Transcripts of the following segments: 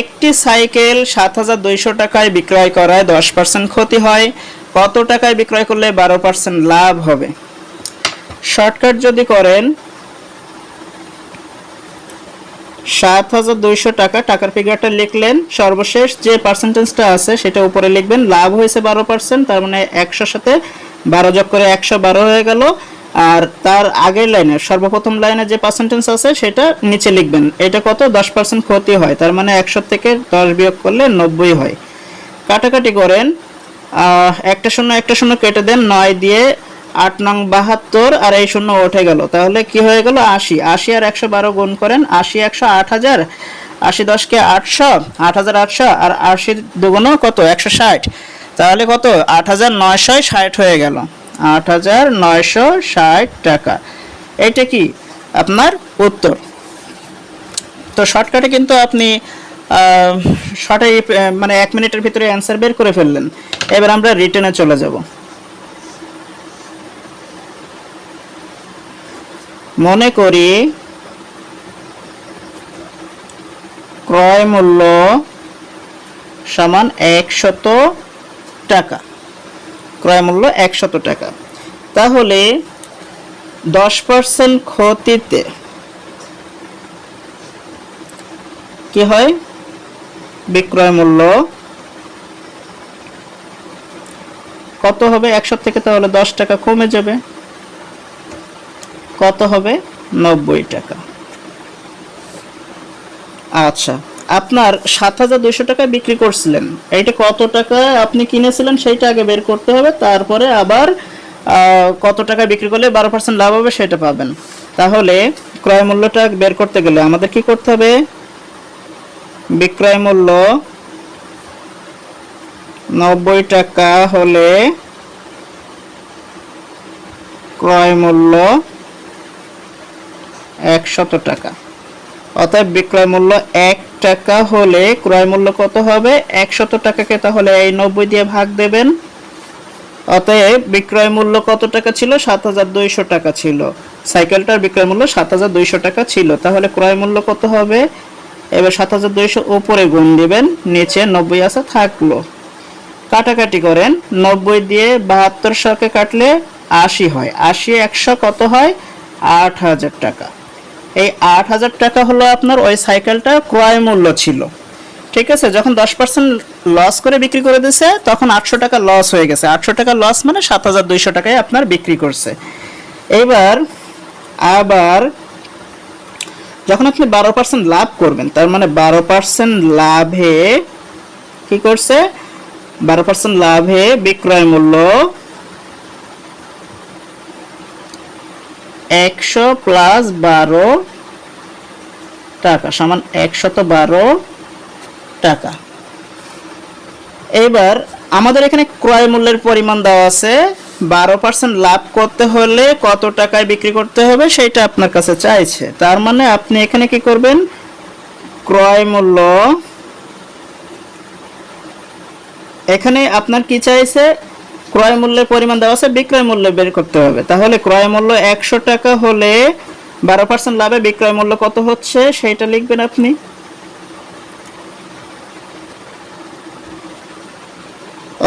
একটি সাইকেল সাত হাজার দুইশো টাকায় বিক্রয় করায় দশ পার্সেন্ট ক্ষতি হয়। কত টাকায় বিক্রয় করলে বারো পার্সেন্ট লাভ হবে? শর্টকাট যদি করেন, সাত হাজার দুইশো টাকা টাকার ফিগারটা লিখলেন, সর্বশেষ যে পার্সেন্টেজটা আছে সেটা উপরে লিখবেন, লাভ হয়েছে বারো পার্সেন্ট, তার মানে একশোর সাথে বারো যোগ করে একশো বারো হয়ে গেল। আর তার আগের লাইনে সর্বপ্রথম লাইনে যে পার্সেন্টেজ আছে, সেটা নিচে লিখবেন। এটা কত? দশ পার্সেন্ট ক্ষতি হয়। তার মানে একশো থেকে দশ বিয়োগ করলে নব্বই হয়। কাটাকাটি করেন একটা শূন্য একটা শূন্য কেটে দেন, নয় দিয়ে আট নং বাহাত্তর, আর এই শূন্য উঠে গেল। তাহলে কি হয়ে গেল? আশি। আশি আর একশো বারো গুণ করেন, আশি একশো আট হাজার, আশি দশকে আটশো, আট হাজার আটশো, আর আশির দুগুণ কত? একশো ষাট। তাহলে কত? আট হাজার নয়শো ষাট হয়ে গেল। আট হাজার নয়শো ষাট টাকা। এটা কি আপনার উত্তর? তো শর্টকাটে কিন্তু আপনি শর্টে মানে এক মিনিটের ভিতরে অ্যান্সার বের করে ফেললেন। এবার আমরা রিটেনে চলে যাব। মনে করি ক্রয় মূল্য সমান একশত টাকা। ক্রয় মূল্য একশত টাকা। তাহলে দশ পার্সেন্ট ক্ষতিতে কি হয়? বিক্রয় মূল্য কত হবে? একশো থেকে তাহলে দশ টাকা কমে যাবে। কত হবে? নব্বই টাকা। আচ্ছা। আপনার সাত হাজার দুইশো টাকায় বিক্রি করছিলেন। এইটা কত টাকা আপনি কিনেছিলেন সেইটা আগে বের করতে হবে, তারপরে আবার কত টাকা বিক্রি করলে বারো পার্সেন্ট লাভ হবে সেটা পাবেন। তাহলে ক্রয় মূল্যটা বের করতে গেলে আমাদের কি করতে হবে? বিক্রয় মূল্য নব্বই টাকা হলে ক্রয় মূল্য একশত টাকা। অতএব বিক্রয় মূল্য এক টাকা হলে ক্রয় মূল্য কত হবে? একশত টাকাকে তাহলে এই নব্বই দিয়ে ভাগ দেবেন। অতএব বিক্রয় মূল্য কত টাকা ছিল? সাত হাজার দুইশো টাকা ছিল। সাইকেলটার বিক্রয় মূল্য সাত হাজার দুইশো টাকা ছিল। তাহলে ক্রয় মূল্য কত হবে? এবার সাত হাজার দুইশো উপরে গুণ দিবেন, নিচে নব্বই আসা থাকল। কাটাকাটি করেন, নব্বই দিয়ে বাহাত্তর শকে কাটলে আশি হয়। আশি একশো কত হয়? আট হাজার টাকা। এই আট হাজার টাকা হলো আপনার ওই সাইকেলটা ক্রয় মূল্য ছিল। ঠিক আছে? যখন দশ পার্সেন্ট লস করে বিক্রি করে দিছে, তখন আটশো টাকা লস হয়ে গেছে। আটশো টাকা লস মানে সাত হাজার দুইশো টাকায় আপনার বিক্রি করছে। এবার আবার যখন আপনি বারো পার্সেন্ট লাভ করবেন, তার মানে বারো পার্সেন্ট লাভে কি করছে? বারো পার্সেন্ট লাভে বিক্রয় মূল্য একশো প্লাস বারো টাকা সমান একশত বারো টাকা। এবার আমাদের এখানে ক্রয় মূল্যের পরিমাণ দেওয়া আছে। বারো পার্সেন্ট লাভ করতে হলে কত টাকায় বিক্রি করতে হবে সেটা আপনার কাছে চাইছে। তার মানে আপনি এখানে কি করবেন? ক্রয় মূল্য এখানে আপনার কি চাইছে? ক্রয় মূল্যের পরিমাণ দেওয়া আছে, বিক্রয় মূল্য বের করতে হবে। তাহলে ক্রয় মূল্য একশো টাকা হলে বারো পার্সেন্ট লাভে বিক্রয় মূল্য কত হচ্ছে সেইটা লিখবেন আপনি।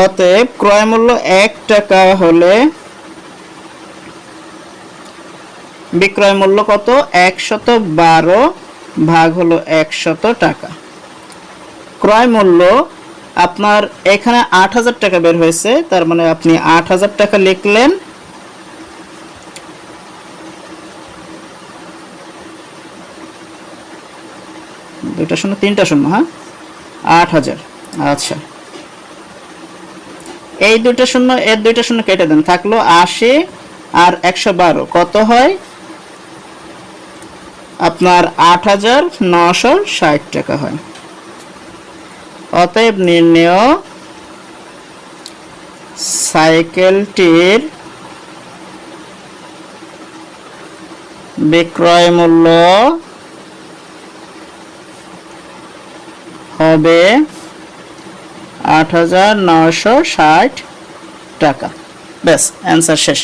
অতএব ক্রয় মূল্য এক টাকা হলে বিক্রয় মূল্য কত? একশত বারো ভাগ হলো একশত টাকা। ক্রয় মূল্য আপনার এখানে আট হাজার টাকা বের হয়েছে, তার মানে আপনি আট হাজার টাকা লিখলেন। দুইটা শূন্য, তিনটা শূন্য হ্যাঁ? আট হাজার আচ্ছা। এই দুইটা শূন্য, এর দুইটা শূন্য কেটে দেন, থাকল আশি আর একশো বারো। কত হয়? আপনার আট হাজার নশো ষাট টাকা হয়। অতএব নির্ণেয় সাইকেলটির বিক্রয় মূল্য হবে আট টাকা। ব্যাস অ্যান্সার শেষ।